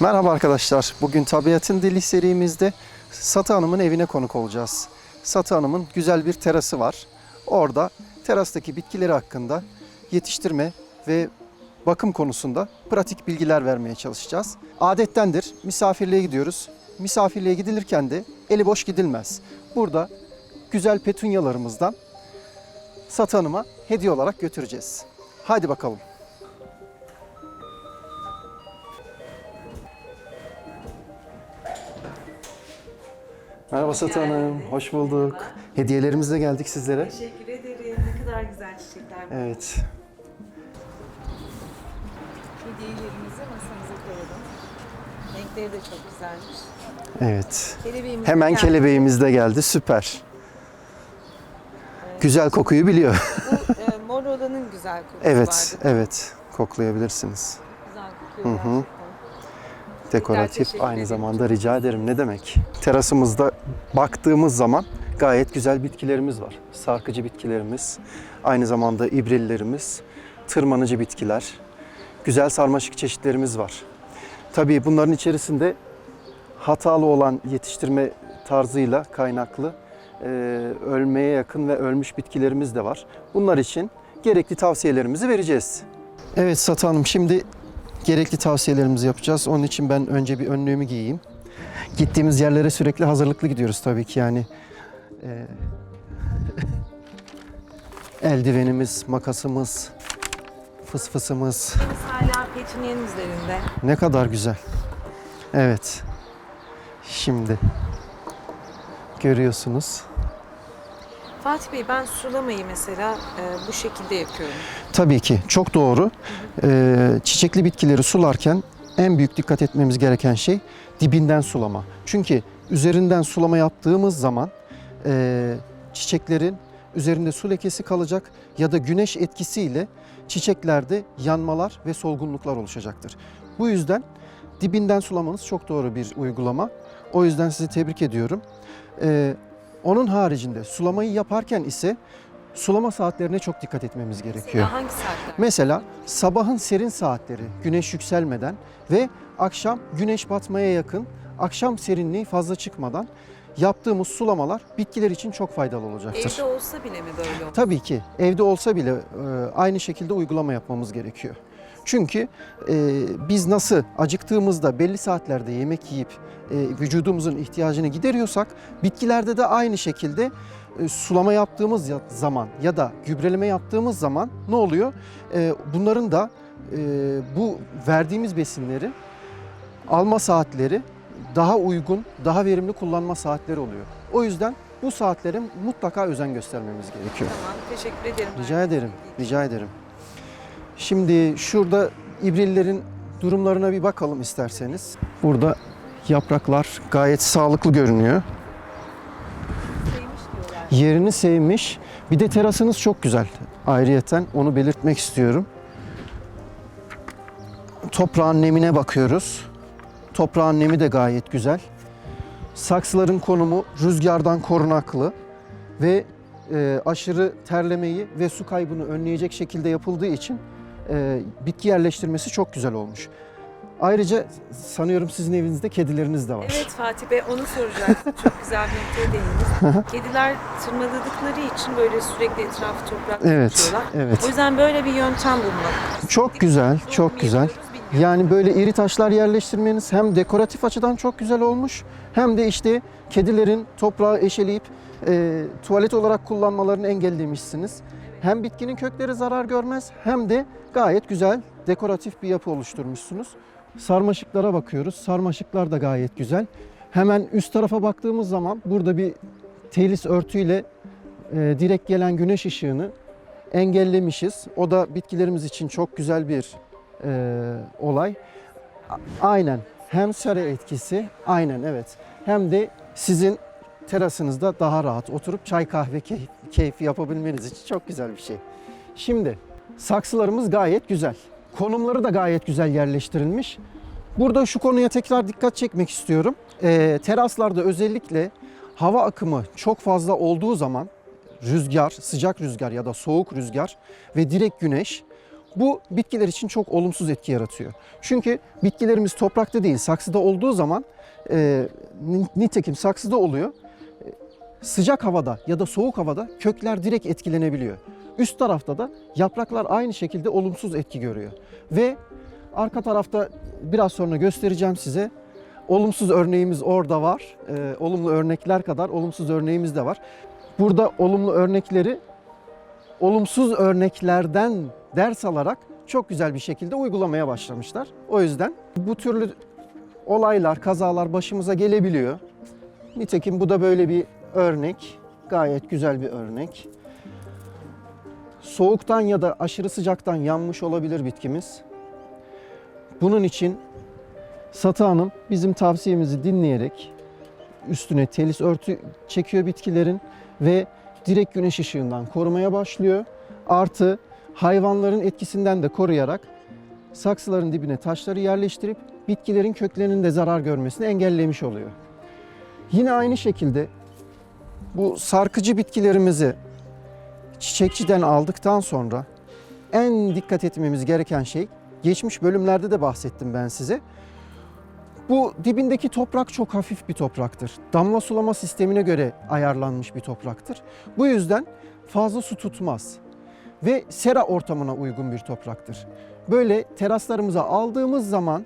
Merhaba arkadaşlar. Bugün Tabiatın Dili serimizde Satı Hanım'ın evine konuk olacağız. Satı Hanım'ın güzel bir terası var. Orada terastaki bitkileri hakkında yetiştirme ve bakım konusunda pratik bilgiler vermeye çalışacağız. Adettendir misafirliğe gidiyoruz. Misafirliğe gidilirken de eli boş gidilmez. Burada güzel petunyalarımızdan Satı Hanım'a hediye olarak götüreceğiz. Haydi bakalım. Merhaba Satı Hanım, hoş bulduk. Hediyelerimizle geldik sizlere. Teşekkür ederim. Ne kadar güzel çiçekler. Evet, Hediyelerimizi masamıza koyalım. Renkleri de çok güzelmiş. evet. Kelebeğimiz Hemen geldi. kelebeğimiz de geldi, süper. Güzel kokuyu biliyor. Bu e, mor olanın güzel kokusu Evet, vardı. evet. Koklayabilirsiniz. Güzel kokuyor Hı hı. gerçekten. Dekoratif teşekkür aynı ederim. zamanda rica ederim. Ne demek? Terasımızda baktığımız zaman gayet güzel bitkilerimiz var. Sarkıcı bitkilerimiz, aynı zamanda ibrillerimiz, tırmanıcı bitkiler, güzel sarmaşık çeşitlerimiz var. Tabii bunların içerisinde hatalı olan yetiştirme tarzıyla kaynaklı ölmeye yakın ve ölmüş bitkilerimiz de var. Bunlar için gerekli tavsiyelerimizi vereceğiz. Evet Satı Hanım şimdi gerekli tavsiyelerimizi yapacağız. Onun için ben önce bir önlüğümü giyeyim. Gittiğimiz yerlere sürekli hazırlıklı gidiyoruz tabii ki yani. e, eldivenimiz, makasımız, fısfısımız. Hala petunyenin üzerinde. Ne kadar güzel. Evet. Şimdi görüyorsunuz. Fatih Bey ben sulamayı mesela e, bu şekilde yapıyorum. Tabii ki çok doğru. Ee, çiçekli bitkileri sularken en büyük dikkat etmemiz gereken şey dibinden sulama. Çünkü üzerinden sulama yaptığımız zaman e, çiçeklerin üzerinde su lekesi kalacak ya da güneş etkisiyle çiçeklerde yanmalar ve solgunluklar oluşacaktır. Bu yüzden dibinden sulamanız çok doğru bir uygulama. O yüzden sizi tebrik ediyorum. Ee, onun haricinde sulamayı yaparken ise sulama saatlerine çok dikkat etmemiz gerekiyor. Mesela hangi saatler? Mesela sabahın serin saatleri güneş yükselmeden ve akşam güneş batmaya yakın akşam serinliği fazla çıkmadan yaptığımız sulamalar bitkiler için çok faydalı olacaktır. Evde olsa bile mi böyle olur? Tabii ki evde olsa bile e, aynı şekilde uygulama yapmamız gerekiyor. Çünkü e, biz nasıl acıktığımızda belli saatlerde yemek yiyip e, vücudumuzun ihtiyacını gideriyorsak bitkilerde de aynı şekilde e, sulama yaptığımız ya- zaman ya da gübreleme yaptığımız zaman ne oluyor? E, bunların da e, bu verdiğimiz besinleri alma saatleri daha uygun, daha verimli kullanma saatleri oluyor. O yüzden bu saatlere mutlaka özen göstermemiz gerekiyor. Tamam teşekkür ederim. Rica ederim, rica ederim. Şimdi şurada ibrillerin durumlarına bir bakalım isterseniz. Burada yapraklar gayet sağlıklı görünüyor. Yerini sevmiş. Bir de terasınız çok güzel. Ayrıyeten onu belirtmek istiyorum. Toprağın nemine bakıyoruz. Toprağın nemi de gayet güzel. Saksıların konumu rüzgardan korunaklı ve e, aşırı terlemeyi ve su kaybını önleyecek şekilde yapıldığı için e, bitki yerleştirmesi çok güzel olmuş. Ayrıca sanıyorum sizin evinizde kedileriniz de var. Evet Fatih Bey onu soracaktım. Çok güzel bir noktaya değindiniz. Kediler tırmaladıkları için böyle sürekli etrafı toprak Evet, tutuyorlar. O evet. yüzden böyle bir yöntem bulmak. Çok güzel, Doğru çok güzel. Yani böyle iri taşlar yerleştirmeniz hem dekoratif açıdan çok güzel olmuş hem de işte kedilerin toprağı eşeleyip e, tuvalet olarak kullanmalarını engellemişsiniz. Hem bitkinin kökleri zarar görmez hem de gayet güzel dekoratif bir yapı oluşturmuşsunuz. Sarmaşıklara bakıyoruz. Sarmaşıklar da gayet güzel. Hemen üst tarafa baktığımız zaman burada bir telis örtüyle e, direkt gelen güneş ışığını engellemişiz. O da bitkilerimiz için çok güzel bir e, olay. Aynen. Hem sera etkisi, aynen evet. Hem de sizin terasınızda daha rahat oturup çay kahve keyif, keyfi yapabilmeniz için çok güzel bir şey. Şimdi saksılarımız gayet güzel. Konumları da gayet güzel yerleştirilmiş. Burada şu konuya tekrar dikkat çekmek istiyorum. E, teraslarda özellikle hava akımı çok fazla olduğu zaman rüzgar, sıcak rüzgar ya da soğuk rüzgar ve direkt güneş bu bitkiler için çok olumsuz etki yaratıyor. Çünkü bitkilerimiz toprakta değil saksıda olduğu zaman e, ni- nitekim saksıda oluyor. Sıcak havada ya da soğuk havada kökler direkt etkilenebiliyor. Üst tarafta da yapraklar aynı şekilde olumsuz etki görüyor. Ve arka tarafta biraz sonra göstereceğim size. Olumsuz örneğimiz orada var. E, olumlu örnekler kadar olumsuz örneğimiz de var. Burada olumlu örnekleri olumsuz örneklerden ders alarak çok güzel bir şekilde uygulamaya başlamışlar. O yüzden bu türlü olaylar, kazalar başımıza gelebiliyor. Nitekim bu da böyle bir örnek. Gayet güzel bir örnek. Soğuktan ya da aşırı sıcaktan yanmış olabilir bitkimiz. Bunun için Satı Hanım bizim tavsiyemizi dinleyerek üstüne telis örtü çekiyor bitkilerin ve direkt güneş ışığından korumaya başlıyor. Artı hayvanların etkisinden de koruyarak saksıların dibine taşları yerleştirip bitkilerin köklerinin de zarar görmesini engellemiş oluyor. Yine aynı şekilde bu sarkıcı bitkilerimizi çiçekçiden aldıktan sonra en dikkat etmemiz gereken şey geçmiş bölümlerde de bahsettim ben size. Bu dibindeki toprak çok hafif bir topraktır. Damla sulama sistemine göre ayarlanmış bir topraktır. Bu yüzden fazla su tutmaz ve sera ortamına uygun bir topraktır. Böyle teraslarımıza aldığımız zaman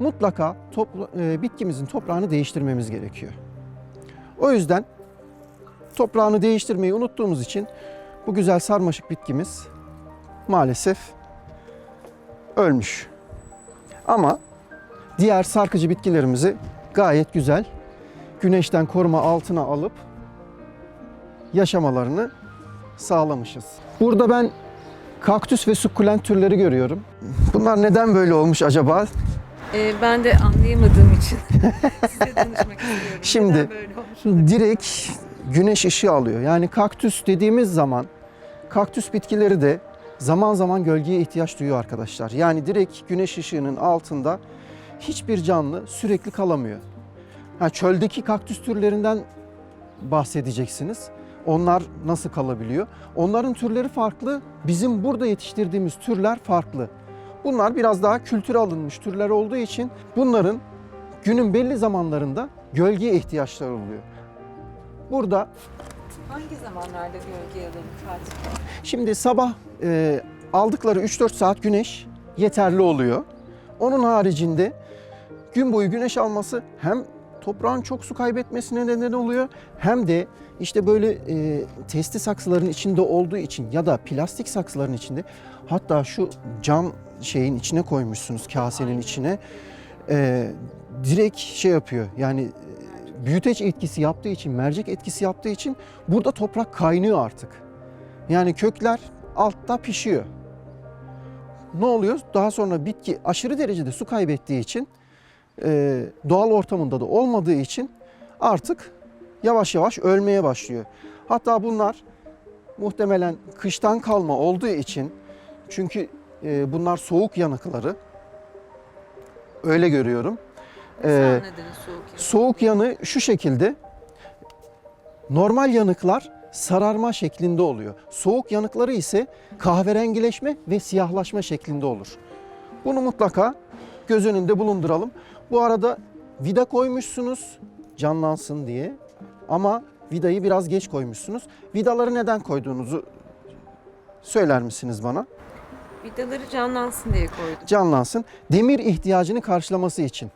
mutlaka topla- e, bitkimizin toprağını değiştirmemiz gerekiyor. O yüzden toprağını değiştirmeyi unuttuğumuz için bu güzel sarmaşık bitkimiz maalesef ölmüş. Ama diğer sarkıcı bitkilerimizi gayet güzel güneşten koruma altına alıp yaşamalarını sağlamışız. Burada ben kaktüs ve sukkulent türleri görüyorum. Bunlar neden böyle olmuş acaba? Ee, ben de anlayamadığım için size danışmak istiyorum. Şimdi-? Direkt güneş ışığı alıyor. Yani kaktüs dediğimiz zaman kaktüs bitkileri de zaman zaman gölgeye ihtiyaç duyuyor arkadaşlar. Yani direkt güneş ışığının altında hiçbir canlı sürekli kalamıyor. Ha, çöldeki kaktüs türlerinden bahsedeceksiniz. Onlar nasıl kalabiliyor? Onların türleri farklı. Bizim burada yetiştirdiğimiz türler farklı. Bunlar biraz daha kültüre alınmış türler olduğu için bunların günün belli zamanlarında gölgeye ihtiyaçları oluyor. Burada Hangi zamanlarda gölge alalım Fatih? Şimdi sabah e, aldıkları 3-4 saat güneş yeterli oluyor. Onun haricinde gün boyu güneş alması hem toprağın çok su kaybetmesine neden oluyor hem de işte böyle e, testi saksıların içinde olduğu için ya da plastik saksıların içinde hatta şu cam şeyin içine koymuşsunuz kasenin içine e, direkt şey yapıyor yani büyüteç etkisi yaptığı için mercek etkisi yaptığı için burada toprak kaynıyor artık. Yani kökler altta pişiyor. Ne oluyor? Daha sonra bitki aşırı derecede su kaybettiği için e, doğal ortamında da olmadığı için artık yavaş yavaş ölmeye başlıyor. Hatta bunlar muhtemelen kıştan kalma olduğu için çünkü e, bunlar soğuk yanıkları öyle görüyorum. Ee, soğuk? Soğuk yanı şu şekilde. Normal yanıklar sararma şeklinde oluyor. Soğuk yanıkları ise kahverengileşme ve siyahlaşma şeklinde olur. Bunu mutlaka göz önünde bulunduralım. Bu arada vida koymuşsunuz canlansın diye. Ama vidayı biraz geç koymuşsunuz. Vidaları neden koyduğunuzu söyler misiniz bana? Vidaları canlansın diye koydum. canlansın. Demir ihtiyacını karşılaması için.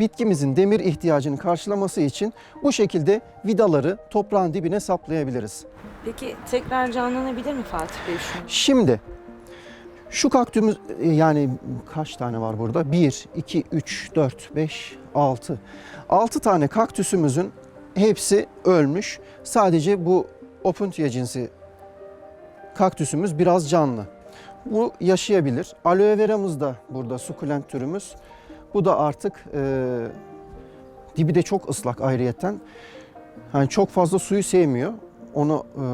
Bitkimizin demir ihtiyacını karşılaması için bu şekilde vidaları toprağın dibine saplayabiliriz. Peki tekrar canlanabilir mi Fatih Bey şunu? Şimdi şu kaktümüz e, yani kaç tane var burada? 1, 2, 3, 4, 5, 6. 6 tane kaktüsümüzün hepsi ölmüş. Sadece bu opuntia cinsi kaktüsümüz biraz canlı. Bu yaşayabilir. Aloe veramız da burada sukulent türümüz. Bu da artık e, dibi de çok ıslak ayrıyetten. Yani çok fazla suyu sevmiyor. Onu e,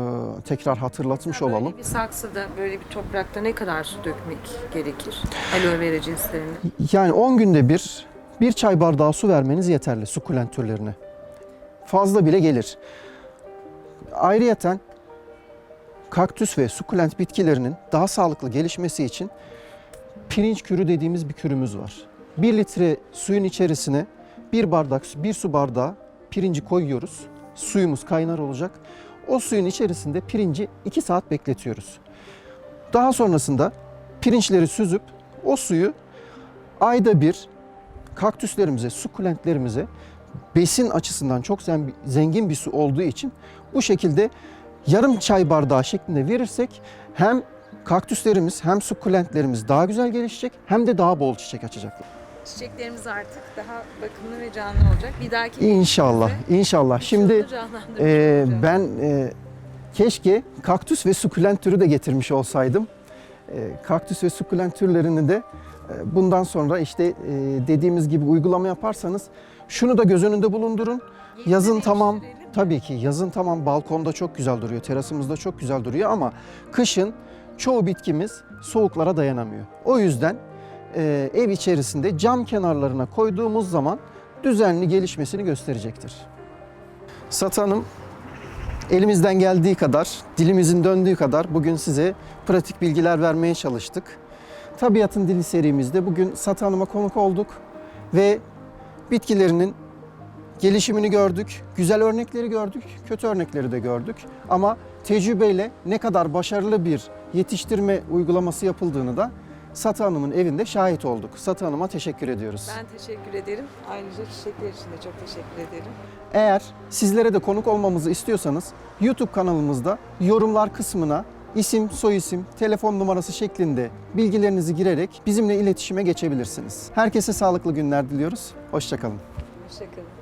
tekrar hatırlatmış Böyle olalım. bir saksıda böyle bir toprakta ne kadar su dökmek gerekir? Aloe vera cinslerine. Yani 10 günde bir bir çay bardağı su vermeniz yeterli sukulent türlerine. Fazla bile gelir. Ayrıyeten kaktüs ve sukulent bitkilerinin daha sağlıklı gelişmesi için pirinç kürü dediğimiz bir kürümüz var. 1 litre suyun içerisine bir bardak, bir su bardağı pirinci koyuyoruz. Suyumuz kaynar olacak. O suyun içerisinde pirinci 2 saat bekletiyoruz. Daha sonrasında pirinçleri süzüp o suyu ayda bir kaktüslerimize, sukulentlerimize besin açısından çok zen- zengin bir su olduğu için bu şekilde yarım çay bardağı şeklinde verirsek hem kaktüslerimiz hem sukulentlerimiz daha güzel gelişecek hem de daha bol çiçek açacaklar. Çiçeklerimiz artık daha bakımlı ve canlı olacak. Bir dahaki İnşallah, inşallah. Şimdi e, ben e, keşke kaktüs ve sukulent türü de getirmiş olsaydım. E, kaktüs ve sukulent türlerini de e, bundan sonra işte e, dediğimiz gibi uygulama yaparsanız şunu da göz önünde bulundurun. Yeni Yazın tamam tabii ki yazın tamam balkonda çok güzel duruyor, terasımızda çok güzel duruyor ama kışın çoğu bitkimiz soğuklara dayanamıyor. O yüzden e, ev içerisinde cam kenarlarına koyduğumuz zaman düzenli gelişmesini gösterecektir. Satı Hanım elimizden geldiği kadar, dilimizin döndüğü kadar bugün size pratik bilgiler vermeye çalıştık. Tabiatın Dili serimizde bugün Satı Hanım'a konuk olduk ve bitkilerinin gelişimini gördük, güzel örnekleri gördük, kötü örnekleri de gördük. Ama tecrübeyle ne kadar başarılı bir yetiştirme uygulaması yapıldığını da Satı Hanım'ın evinde şahit olduk. Satı Hanım'a teşekkür ediyoruz. Ben teşekkür ederim. Ayrıca çiçekler için de çok teşekkür ederim. Eğer sizlere de konuk olmamızı istiyorsanız YouTube kanalımızda yorumlar kısmına isim, soyisim, telefon numarası şeklinde bilgilerinizi girerek bizimle iletişime geçebilirsiniz. Herkese sağlıklı günler diliyoruz. Hoşçakalın. Hoşçakalın.